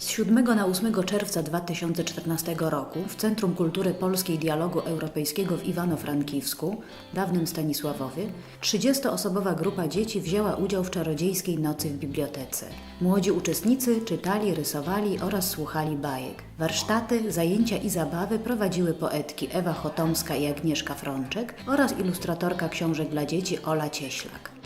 7 na 8 czerwca 2014 roku w Centrum Kultury Polskiej Dialogu Europejskiego w Iwano-Frankiwsku, dawnym Stanisławowie, 30-osobowa grupa dzieci wzięła udział w czarodziejskiej nocy w bibliotece. Młodzi uczestnicy czytali, rysowali oraz słuchali bajek. Warsztaty, zajęcia i zabawy prowadziły poetki Ewa Chotomska i Agnieszka Frączek oraz ilustratorka książek dla dzieci Ola Cieślak.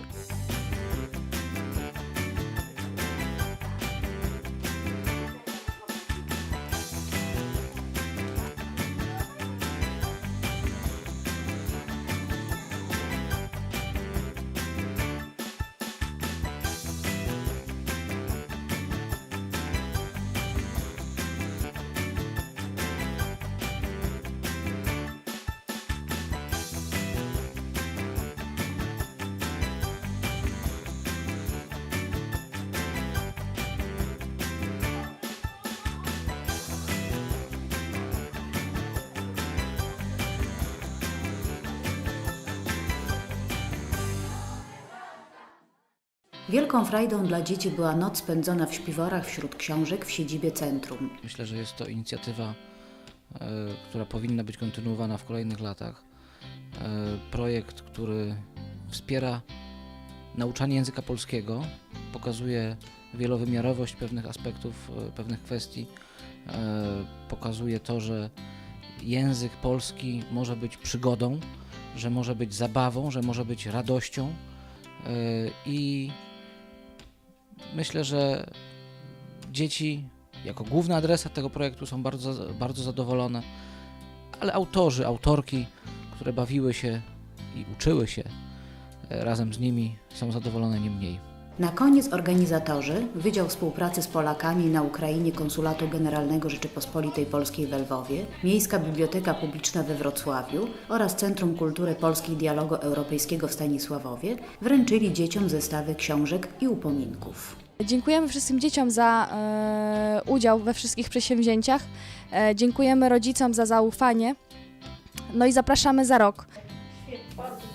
Wielką frajdą dla dzieci była noc spędzona w śpiworach wśród książek w siedzibie centrum. Myślę, że jest to inicjatywa, e, która powinna być kontynuowana w kolejnych latach. E, projekt, który wspiera nauczanie języka polskiego, pokazuje wielowymiarowość pewnych aspektów, e, pewnych kwestii, pokazuje to, że język polski może być przygodą, że może być zabawą, że może być radością i myślę, że dzieci jako główny adresat tego projektu są bardzo, bardzo zadowolone, ale autorzy, autorki, które bawiły się i uczyły się e, razem z nimi, są zadowolone nie mniej. Na koniec organizatorzy, Wydział Współpracy z Polakami na Ukrainie Konsulatu Generalnego Rzeczypospolitej Polskiej w Lwowie, Miejska Biblioteka Publiczna we Wrocławiu oraz Centrum Kultury Polskiej Dialogu Europejskiego w Stanisławowie wręczyli dzieciom zestawy książek i upominków. Dziękujemy wszystkim dzieciom za e, udział we wszystkich przedsięwzięciach. E, dziękujemy rodzicom za zaufanie. No i zapraszamy za rok. Bardzo